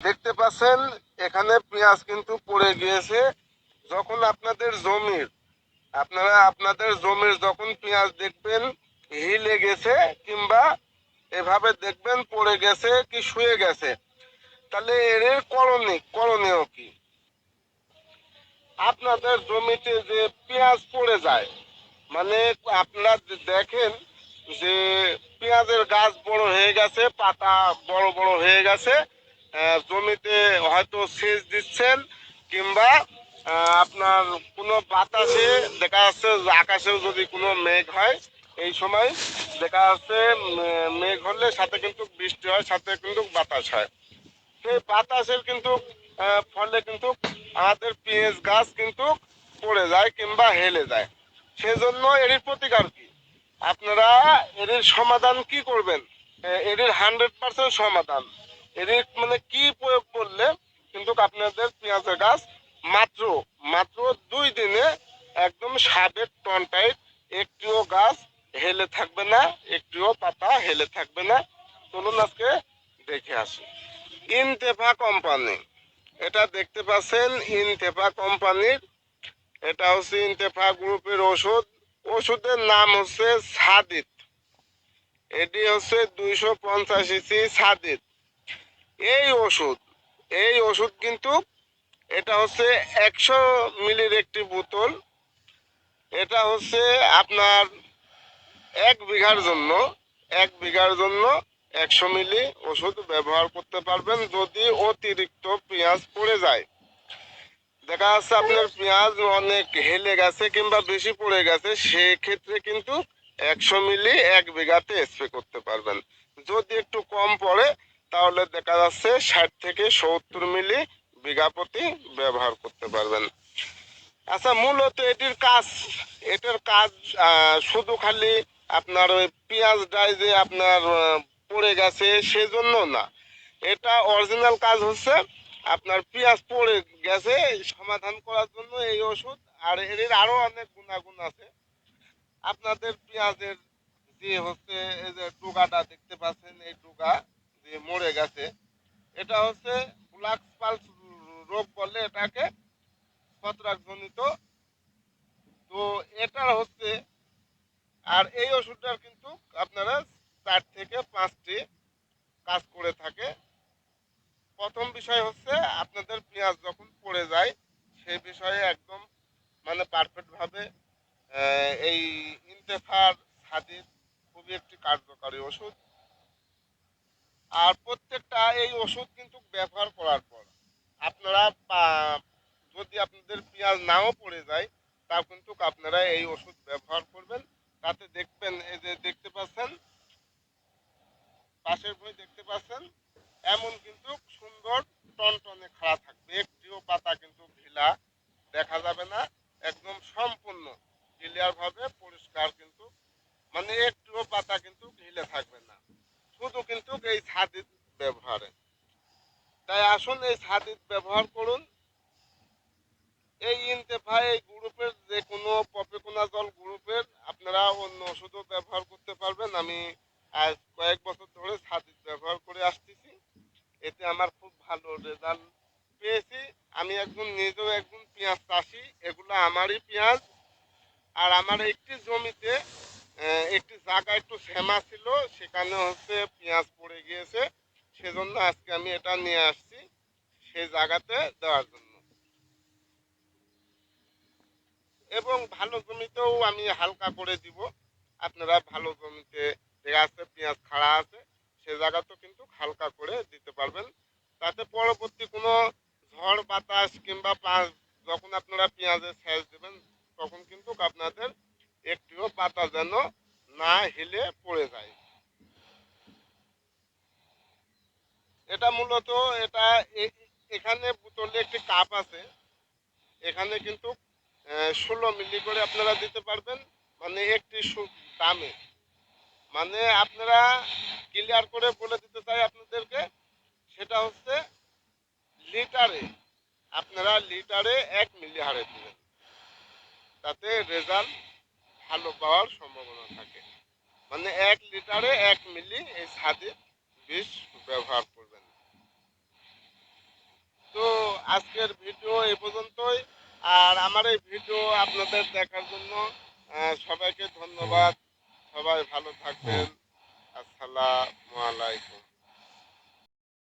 দেখতে পাচ্ছেন, এখানে পেঁয়াজ কিন্তু পড়ে গিয়েছে। যখন আপনাদের জমির, আপনারা আপনাদের জমির যখন পেঁয়াজ দেখবেন, হিলে গেছে কিংবা এভাবে দেখবেন পড়ে গেছে কি শুয়ে গেছে। তাহলে এর করণীয় করণীয় কি? আপনাদের জমিতে যে পেঁয়াজ পড়ে যায় মানে আপনারা দেখেন যে পেঁয়াজের গাছ বড় হয়ে গেছে, পাতা বড় বড় হয়ে গেছে। জমিতে হয়তো সেচ দিচ্ছেন কিংবা আপনার কোনো বাতাসে, দেখা যাচ্ছে আকাশেও যদি কোনো মেঘ হয়, এই সময় দেখা যাচ্ছে মেঘ হলে সাথে কিন্তু বৃষ্টি হয়, সাথে কিন্তু বাতাস হয়। সেই বাতাসের কিন্তু ফলে কিন্তু আমাদের পেঁয়াজ গাছ কিন্তু পড়ে যায় কিংবা হেলে যায়। সেজন্য এর প্রতিকার কি? আপনারা এর সমাধান কি করবেন? এর হান্ড্রেড পার্সেন্ট সমাধান। এর মানে কি প্রয়োগ করলে কিন্তু আপনাদের পেঁয়াজের গাছ মাত্র মাত্র দুই দিনে একদম সাবেক টন টাইট একটিও গাছ হেলে থাকবে না, একটিও পাতা হেলে থাকবে না। চলুন আজকে দেখে আসি। ইনতেফা কোম্পানি, এটা দেখতে পাচ্ছেন ইনতেফা কোম্পানির এটা হচ্ছে ইনতেফা গ্রুপের ওষুধ। ওষুধের নাম হচ্ছে সাদিত। এটি হচ্ছে দুইশো পঞ্চাশ ইসি সাদিত। এই ওষুধ এই ওষুধ কিন্তু এটা হচ্ছে একশো মিলির একটি বোতল। এটা হচ্ছে আপনার এক বিঘার জন্য, এক বিঘার জন্য একশো মিলি ওষুধ ব্যবহার করতে পারবেন যদি অতিরিক্ত পেঁয়াজ পড়ে যায়। দেখা যাচ্ছে আপনার পেঁয়াজ অনেক হেলে গেছে কিংবা বেশি পড়ে গেছে, সেক্ষেত্রে কিন্তু একশো মিলি এক বিঘাতে স্প্রে করতে পারবেন। যদি একটু কম পড়ে তাহলে দেখা যাচ্ছে ষাট থেকে সত্তর মিলি বিঘা প্রতি ব্যবহার করতে পারবেন। আচ্ছা মূলত এটির কাজ, এটার কাজ শুধু খালি আপনার ওই পেঁয়াজটাই যে আপনার পড়ে গেছে সেজন্য না। এটা অরিজিনাল কাজ হচ্ছে আপনার পেঁয়াজ পড়ে গেছে, সমাধান করার জন্য এই ওষুধ, আর এর আরও অনেক গুণাগুণ আছে। আপনাদের পেঁয়াজের যে হচ্ছে এই যে টুকাটা দেখতে পাচ্ছেন, এই টুকা যে মরে গেছে। এটা হচ্ছে ব্ল্যাক পালস রোগ বলে এটাকে ছত্রাকজনিত। তো এটা হচ্ছে আর এই ওষুধটার কিন্তু আপনারা চার থেকে পাঁচটি কাজ করে থাকে। প্রথম বিষয় হচ্ছে আপনাদের পেঁয়াজ যখন পড়ে যায় সেই বিষয়ে একদম মানে পারফেক্ট ভাবে আহ, এই ইন্তেফার সাদির খুবই একটি কার্যকারী ওষুধ। আর প্রত্যেকটা এই ওষুধ কিন্তু ব্যবহার করার পর আপনারা যদি আপনাদের পেঁয়াজ নাও পড়ে যায় তা কিন্তু আপনারা এই ওষুধ ব্যবহার করবেন। তাতে দেখবেন, এই যে দেখতে পাচ্ছেন, পাশের বই দেখতে পাচ্ছেন, এমন কিন্তু সুন্দর টনটনে খাড়া থাকবে, একটিও পাতা কিন্তু ঢিলা দেখা যাবে না একদম সম্পূর্ণ ক্লিয়ার ভাবে পরিষ্কার কিন্তু মানে একটিও পাতা কিন্তু ঢিলে থাকবে না শুধু কিন্তু এই ছাদিত ব্যবহারে। তাই আসুন এই ছাদিত ব্যবহার করুন। এই ইনতেফা এই গ্রুপের যে কোনো পপেকোনা জল গ্রুপের আপনারা অন্য ওষুধও ব্যবহার করতে পারবেন। আমি আজ কয়েক বছর ধরে ছাদিত ব্যবহার করে আসতেছি। এতে আমার খুব ভালো রেজাল্ট পেয়েছি। আমি একজন নিজেও একজন পেঁয়াজ চাষি, এগুলো আমারই পেঁয়াজ। আর আমার একটি জমিতে একটি জায়গা একটু শ্যামা ছিল, সেখানে হচ্ছে পেঁয়াজ পড়ে সেজন্য আজকে আমি এটা নিয়ে আসছি সেই জায়গাতে দেওয়ার জন্য। এবং ভালো জমিতেও আমি হালকা করে দিব। আপনারা ভালো জমিতে আছে, পেঁয়াজ খাড়া আছে, সে জায়গাতেও কিন্তু হালকা করে দিতে পারবেন। তাতে পরবর্তী কোনো ঝড়, বাতাস কিংবা যখন আপনারা পেঁয়াজের সেচ দেবেন, তখন কিন্তু আপনাদের একটিও পাতা যেন না হেলে পড়ে যায় এটা মূলত এটা এখানে বোতলে একটি কাপ আছে। এখানে কিন্তু ষোলো মিলি করে আপনারা দিতে পারবেন মানে একটি দামে। মানে আপনারা ক্লিয়ার করে বলে দিতে চাই আপনাদেরকে, সেটা হচ্ছে লিটারে, আপনারা লিটারে এক মিলি হারে দিবেন। তাতে রেজাল্ট ভালো পাওয়ার সম্ভাবনা থাকে। মানে এক লিটারে এক মিলি এই ছাদের বিষ ব্যবহার করবেন আজকের ভিডিও এ পর্যন্তই। আর আমার এই ভিডিও আপনাদের দেখার জন্য সবাইকে ধন্যবাদ। সবাই ভালো থাকবেন। আসসালামু আলাইকুম।